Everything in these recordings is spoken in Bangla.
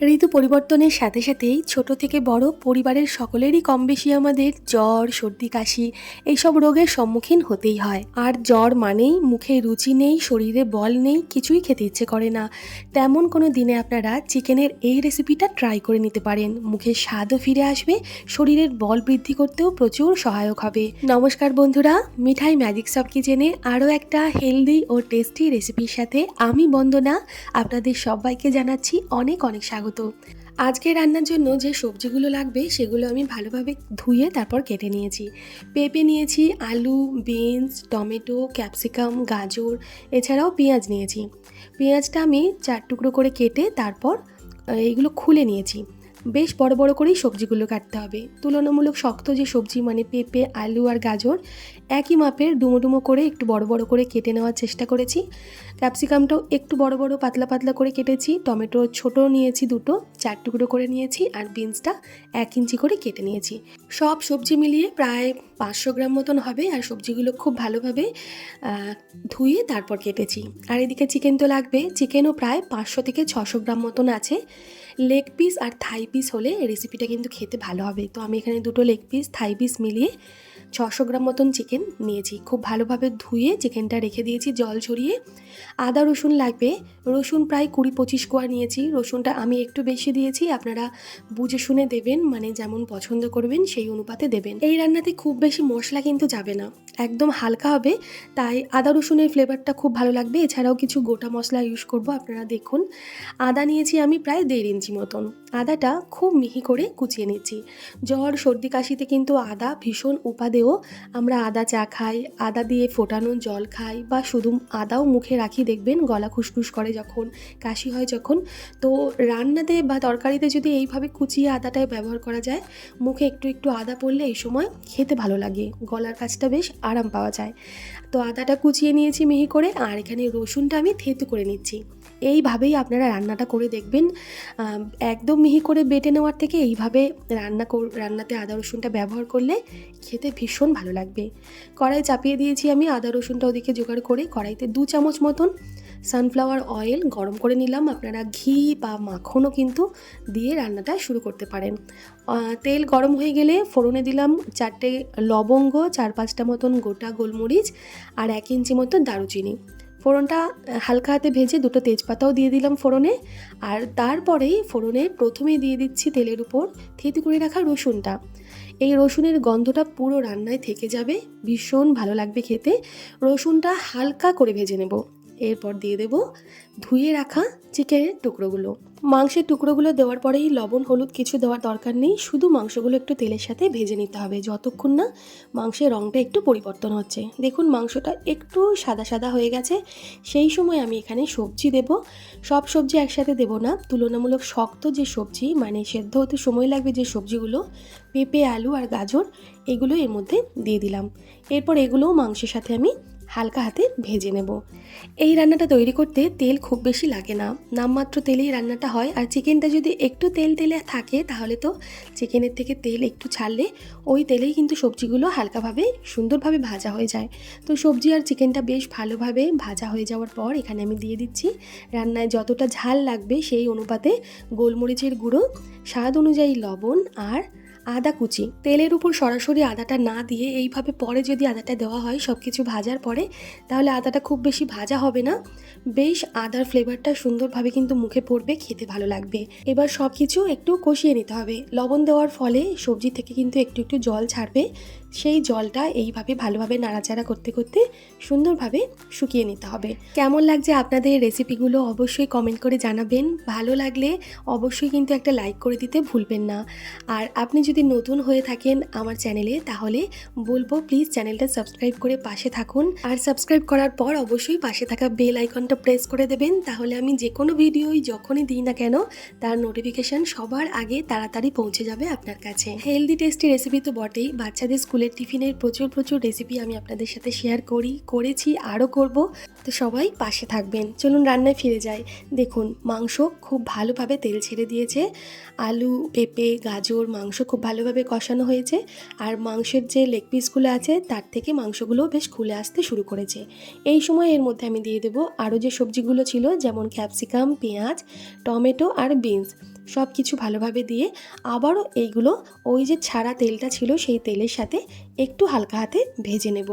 ঋতু পরিবর্তনের সাথে সাথেই ছোট থেকে বড় পরিবারের সকলেরই কম বেশি আমাদের জ্বর, সর্দি, কাশি এইসব রোগের সম্মুখীন হতেই হয়। আর জ্বর মানেই মুখে রুচি নেই, শরীরে বল নেই, কিছুই খেতে ইচ্ছে করে না। তেমন কোনো দিনে আপনারা চিকেনের এই রেসিপিটা ট্রাই করে নিতে পারেন। মুখের স্বাদও ফিরে আসবে, শরীরের বল বৃদ্ধি করতেও প্রচুর সহায়ক হবে। নমস্কার বন্ধুরা, মিঠাই ম্যাজিক সব কিচেনে আরও একটা হেলদি ও টেস্টি রেসিপির সাথে আমি বন্দনা। আপনাদের সবাইকে জানাচ্ছি অনেক অনেক স্বাগত। আজকে রান্নার জন্য যে সবজিগুলো লাগবে সেগুলো আমি ভালোভাবে ধুয়ে তারপর কেটে নিয়েছি। পেঁপে নিয়েছি, আলু, বিনস, টমেটো, ক্যাপসিকাম, গাজর, এছাড়াও পেঁয়াজ নিয়েছি। পেঁয়াজটা আমি চার টুকরো করে কেটে তারপর এইগুলো খুলে নিয়েছি। বেশ বড় বড় করেই সবজিগুলো কাটতে হবে। তুলনামূলক শক্ত যে সবজি মানে পেঁপে, আলু আর গাজর, একই মাপের ডুমো ডুমো করে একটু বড় বড় করে কেটে নেওয়ার চেষ্টা করেছি। ক্যাপসিকামটাও একটু বড় বড় পাতলা পাতলা করে কেটেছি। টমেটো ছোট নিয়েছি দুটো, চার টুকরো করে নিয়েছি আর বিনসটা এক ইঞ্চি করে কেটে নিয়েছি। সব সবজি মিলিয়ে প্রায় পাঁচশো গ্রাম মতন হবে আর সবজিগুলো খুব ভালোভাবে ধুয়ে তারপর কেটেছি। আর এদিকে চিকেন তো লাগবে, চিকেনও প্রায় পাঁচশো থেকে ছশো গ্রাম মতন আছে। লেগ পিস আর থাই পিস হলে রেসিপিটা কিন্তু খেতে ভালো হবে। তো আমি এখানে দুটো লেগ পিস থাই পিস মিলিয়ে ছশো গ্রাম মতন চিকেন নিয়েছি। খুব ভালোভাবে ধুয়ে চিকেনটা রেখে দিয়েছি, জল ছড়িয়ে আদা, রসুন লাগবে। রসুন প্রায় কুড়ি পঁচিশ কোয়া নিয়েছি। রসুনটা আমি একটু বেশি দিয়েছি, আপনারা বুঝে শুনে দেবেন মানে যেমন পছন্দ করবেন, সেই অনুপাতে দেবেন। এই রান্নাতে খুব বেশি মশলা কিন্তু যাবে না। একদম হালকা হবে, তাই আদা, রসুনের ফ্লেভারটা খুব ভালো লাগবে। এছাড়াও কিছু গোটা মশলা ইউজ করব, আপনারা দেখুন। আদা নিয়েছি আমি প্রায় দেড় ইঞ্চি মতন। আদাটা খুব মিহি করে কুচিয়ে নিচ্ছি। জ্বর, সর্দি, কাশিতে কিন্তু আদা ভীষণ উপাদেয় আমরা আদা চা খাই, আদা দিয়ে ফোটানো জল খাই বা শুধু আদাও মুখে রাখি, দেখবেন গলা খুসখুস করে যখন, কাশি হয় যখন। তো রান্নাতে বা তরকারিতে যদি এইভাবে কুচিয়ে আদাটাই ব্যবহার করা যায়, মুখে একটু একটু আদা পড়লে এই সময় খেতে ভালো লাগে, গলার কাছটা বেশ আরাম পাওয়া যায়। তো আদাটা কুচিয়ে নিয়েছি মিহি করে, আর এখানে রসুনটা আমি থেতু করে নিচ্ছি। এইভাবেই আপনারা রান্নাটা করে দেখবেন। একদম মিহি করে বেটে নেওয়ার থেকে এইভাবে রান্না রান্নাতে আদা রসুনটা ব্যবহার করলে খেতে ভীষণ ভালো লাগবে। কড়াই চাপিয়ে দিয়েছি আমি, আদা রসুনটা ওদিকে জোগাড় করে কড়াইতে দু চামচ মতন সানফ্লাওয়ার অয়েল গরম করে নিলাম। আপনারা ঘি বা মাখনও কিন্তু দিয়ে রান্নাটা শুরু করতে পারেন। তেল গরম হয়ে গেলে ফোড়নে দিলাম চারটে লবঙ্গ, চার পাঁচটা মতন গোটা গোলমরিচ আর এক ইঞ্চি মতন দারুচিনি। ফোড়নটা হালকা হাতে ভেজে দুটো তেজপাতাও দিয়ে দিলাম ফোড়নে আর তারপরেই ফোড়নে প্রথমেই দিয়ে দিচ্ছি তেলের উপর থেতু করে রাখা রসুনটা। এই রসুনের গন্ধটা পুরো রান্নায় থেকে যাবে। ভীষণ ভালো লাগবে খেতে। রসুনটা হালকা করে ভেজে নেব। এরপর দিয়ে দেব ধুয়ে রাখা চিকেনের টুকরোগুলো। মাংসের টুকরোগুলো দেওয়ার পরেই লবণ, হলুদ কিছু দেওয়ার দরকার নেই। শুধু মাংসগুলো একটু তেলের সাথে ভেজে নিতে হবে। যতক্ষণ না মাংসের রঙটা একটু পরিবর্তন হচ্ছে। দেখুন, মাংসটা একটু সাদা সাদা হয়ে গেছে। সেই সময় আমি এখানে সবজি দেব। সব সবজি একসাথে দেব না। তুলনামূলক শক্ত যে সবজি মানে সেদ্ধ হতে সময় লাগবে যে সবজিগুলো, পেঁপে, আলু আর গাজর, এগুলো এর মধ্যে দিয়ে দিলাম। এরপর এগুলোও মাংসের সাথে আমি হালকা হাতে ভেজে নেব। এই রান্নাটা তৈরি করতে তেল খুব বেশি লাগে না। নামমাত্র তেলেই রান্নাটা হয়। আর চিকেনটা যদি একটু তেল তেলে থাকে, তাহলে তো চিকেনের থেকে তেল একটু ছাড়লে ওই তেলেই কিন্তু সবজিগুলো হালকাভাবে, সুন্দরভাবে ভাজা হয়ে যায়। তো সবজি আর চিকেনটা বেশ ভালোভাবে ভাজা হয়ে যাওয়ার পর এখানে আমি দিয়ে দিচ্ছি রান্নায় যতটা ঝাল লাগবে সেই অনুপাতে গোলমরিচের গুঁড়ো, স্বাদ অনুযায়ী লবণ আর আদা কুচি। তেলের উপর সরাসরি আদাটা না দিয়ে এইভাবে পরে যদি আদাটা দেওয়া হয় সব কিছু ভাজার পরে, তাহলে আদাটা খুব বেশি ভাজা হবে না। বেশ আদার ফ্লেভারটা সুন্দরভাবে কিন্তু মুখে পড়বে, খেতে ভালো লাগবে। এবার সব কিছু একটু কষিয়ে নিতে হবে। লবণ দেওয়ার ফলে সবজি থেকে কিন্তু একটু একটু জল ছাড়বে। সেই জলটা এইভাবে ভালোভাবে নাড়াচাড়া করতে করতে সুন্দরভাবে শুকিয়ে নিতে হবে। কেমন লাগছে আপনাদের রেসিপিগুলো অবশ্যই কমেন্ট করে জানাবেন। ভালো লাগলে অবশ্যই কিন্তু একটা লাইক করে দিতে ভুলবেন না। আর আপনি যদি নতুন হয়ে থাকেন আমার চ্যানেলে তাহলে বলব প্লিজ চ্যানেলটা সাবস্ক্রাইব করে পাশে থাকুন। আর সাবস্ক্রাইব করার পর অবশ্যই পাশে থাকা বেল আইকনটা প্রেস করে দেবেন। তাহলে আমি যে কোনো ভিডিওই যখনই দিই না কেন, তার নোটিফিকেশন সবার আগে তাড়াতাড়ি পৌঁছে যাবে আপনার কাছে। হেলদি টেস্টি রেসিপি তো বটেই, বাচ্চাদের স্কুলের টিফিনের প্রচুর প্রচুর রেসিপি আমি আপনাদের সাথে শেয়ার করি, করেছি, আরও করব। তো সবাই পাশে থাকবেন। চলুন রান্নায় ফিরে যাই। দেখুন, মাংস খুব ভালোভাবে তেল ছেড়ে দিয়েছে। আলু, পেঁপে, গাজর, মাংস খুব ভালোভাবে কষানো হয়েছে। আর মাংসের যে লেগ পিসগুলো আছে, তার থেকে মাংসগুলো বেশ খুলে আসতে শুরু করেছে। এই সময় এর মধ্যে আমি দিয়ে দেবো আরও যে সবজিগুলো ছিল, যেমন ক্যাপসিকাম পেঁয়াজ, টমেটো আর বিনস সব কিছু ভালোভাবে দিয়ে আবারও এইগুলো ওই যে ছাড়া তেলটা ছিল সেই তেলের সাথে একটু হালকা হাতে ভেজে নেব।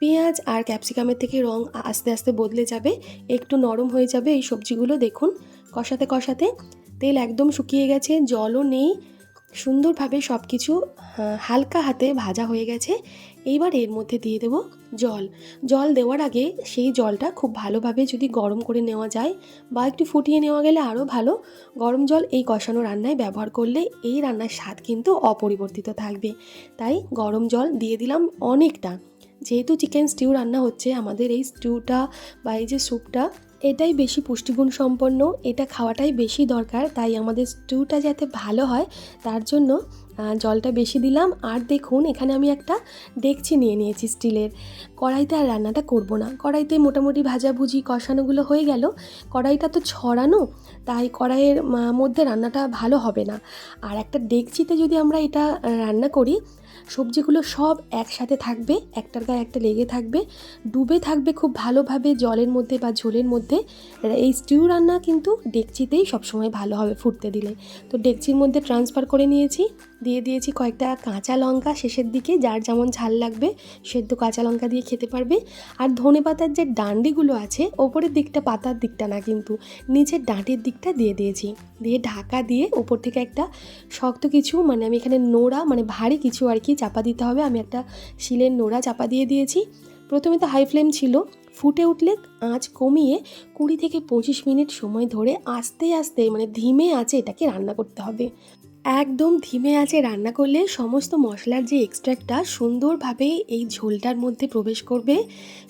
পেঁয়াজ আর ক্যাপসিকামের থেকে রং আস্তে আস্তে বদলে যাবে, একটু নরম হয়ে যাবে এই সবজিগুলো দেখুন। কষাতে কষাতে তেল একদম শুকিয়ে গেছে, জলও নেই। সুন্দরভাবে সব কিছু হালকা হাতে ভাজা হয়ে গেছে। এইবার এর মধ্যে দিয়ে দেব জল। জল দেওয়ার আগে সেই জলটা খুব ভালোভাবে যদি গরম করে নেওয়া যায় বা একটু ফুটিয়ে নেওয়া গেলে আরও ভালো। গরম জল এই কষানো রান্নায় ব্যবহার করলে এই রান্নার স্বাদ কিন্তু অপরিবর্তিত থাকবে। তাই গরম জল দিয়ে দিলাম অনেকটা। যেহেতু চিকেন স্টিউ রান্না হচ্ছে, আমাদের এই স্টিউটা বা এই যে স্যুপটা এটাই বেশি পুষ্টিগুণ সম্পন্ন, এটা খাওয়াটাই বেশি দরকার, তাই আমাদের স্টুটা যাতে ভালো হয়, তার জন্য জলটা বেশি দিলাম। আর দেখুন, এখানে আমি একটা ডেকচি নিয়ে নিয়েছি স্টিলের। কড়াইতে আর রান্নাটা করব না। কড়াইতে মোটামুটি ভাজাভুজি, কষানোগুলো হয়ে গেল। কড়াইটা তো ছড়ানো, তাই কড়াইয়ের মধ্যে রান্নাটা ভালো হবে না। আর একটা ডেকচিতে যদি আমরা এটা রান্না করি সবজিগুলো সব একসাথে থাকবে, একটার গায়ে একটা লেগে থাকবে, ডুবে থাকবে খুব ভালোভাবে জলের মধ্যে বা ঝোলের মধ্যে। এই স্টিউ রান্না কিন্তু ডেকচিতেই সবসময় ভালো হবে ফুটতে দিলে। তো ডেকচির মধ্যে ট্রান্সফার করে নিয়েছি, দিয়ে দিয়েছি কয়েকটা কাঁচা লঙ্কা শেষের দিকে, যার যেমন ঝাল লাগবে সেদ্ধ কাঁচা লঙ্কা দিয়ে খেতে পারবে। আর ধনে পাতার যে ডান্ডিগুলো আছে, ওপরের দিকটা পাতার দিকটা না কিন্তু, নিচের ডাঁটির দিকটা দিয়ে দিয়েছি। দিয়ে ঢাকা দিয়ে ওপর থেকে একটা শক্ত কিছু মানে আমি এখানে নোড়া মানে ভারী কিছু আর কি চাপা দিতে হবে। আমি একটা শিলের নোড়া চাপা দিয়ে দিয়েছি। প্রথমে তো হাই ফ্লেম ছিল। ফুটে উঠলে আঁচ কমিয়ে কুড়ি থেকে পঁচিশ মিনিট সময় ধরে আস্তে আস্তে মানে ধিমে আঁচে এটাকে রান্না করতে হবে। একদম ধিমে আঁচে রান্না করলে সমস্ত মশলার যে এক্সট্রাক্টটা সুন্দরভাবে এই ঝোলটার মধ্যে প্রবেশ করবে,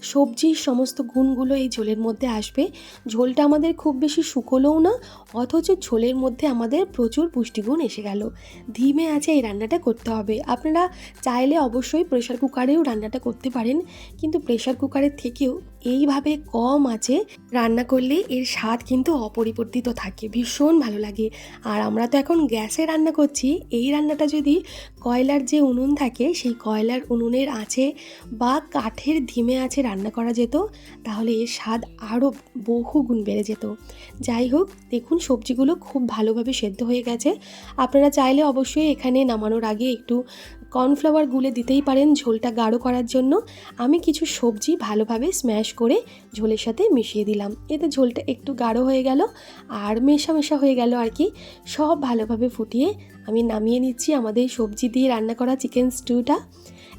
সবজির সমস্ত গুণগুলো এই ঝোলের মধ্যে আসবে। ঝোলটা আমাদের খুব বেশি শুকোলেও না, অথচ ঝোলের মধ্যে আমাদের প্রচুর পুষ্টিগুণ এসে গেল। ধিমে আছে এই রান্নাটা করতে হবে। আপনারা চাইলে অবশ্যই প্রেশার কুকারেও রান্নাটা করতে পারেন, কিন্তু প্রেশার কুকারের থেকেও এইভাবে কম আছে, রান্না করলে এর স্বাদ কিন্তু অপরিবর্তিত থাকে, ভীষণ ভালো লাগে। আর আমরা তো এখন গ্যাসে রান্না করছি, এই রান্নাটা যদি কয়লার যে উনুন থাকে, সেই কয়লার উনুনের আছে বা কাঠের ধিমে আছে রান্না করা যেত, তাহলে এর স্বাদ আরও বহু গুণ বেড়ে যেত। যাই হোক, দেখুন সবজিগুলো খুব ভালোভাবে সেদ্ধ হয়ে গেছে। আপনারা চাইলে অবশ্যই এখানে নামানোর আগে একটু কর্নফ্লাওয়ার গুলে দিতেই পারেন ঝোলটা গাঢ় করার জন্য। আমি কিছু সবজি ভালোভাবে স্ম্যাশ করে ঝোলের সাথে মিশিয়ে দিলাম। এতে ঝোলটা একটু গাঢ় হয়ে গেল আর মেশা মেশা হয়ে গেল আর কি। সব ভালোভাবে ফুটিয়ে আমি নামিয়ে নিচ্ছি আমাদের সবজি দিয়ে রান্না করা চিকেন স্টুটা।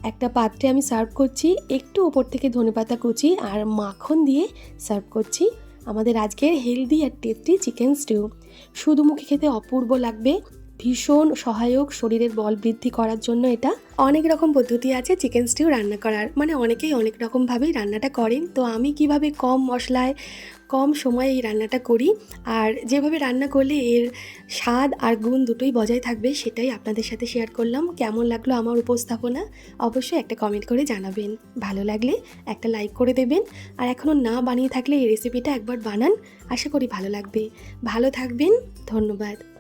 একটা পাত্রে আমি সার্ভ করছি একটু ওপর থেকে ধনেপাতা কুচি আর মাখন দিয়ে সার্ভ করছি আমাদের আজকের হেলদি আর টেস্টি চিকেন স্টিউ শুধু মুখে খেতে অপূর্ব লাগবে। ভীষণ সহায়ক শরীরের বল বৃদ্ধি করার জন্য এটা। অনেক রকম পদ্ধতি আছে চিকেন স্টিউ রান্না করার। মানে অনেকেই অনেক রকমভাবেই রান্নাটা করেন। তো আমি কীভাবে কম মশলায়, কম সময়ে এই রান্নাটা করি? আর যেভাবে রান্না করলে এর স্বাদ আর গুণ দুটোই বজায় থাকবে সেটাই আপনাদের সাথে শেয়ার করলাম। কেমন লাগল আমার উপস্থাপনা? অবশ্যই একটা কমেন্ট করে জানাবেন। ভালো লাগলে একটা লাইক করে দেবেন। আর এখনও না বানিয়ে থাকলে এই রেসিপিটা একবার বানান। আশা করি ভালো লাগবে। ভালো থাকবেন। ধন্যবাদ।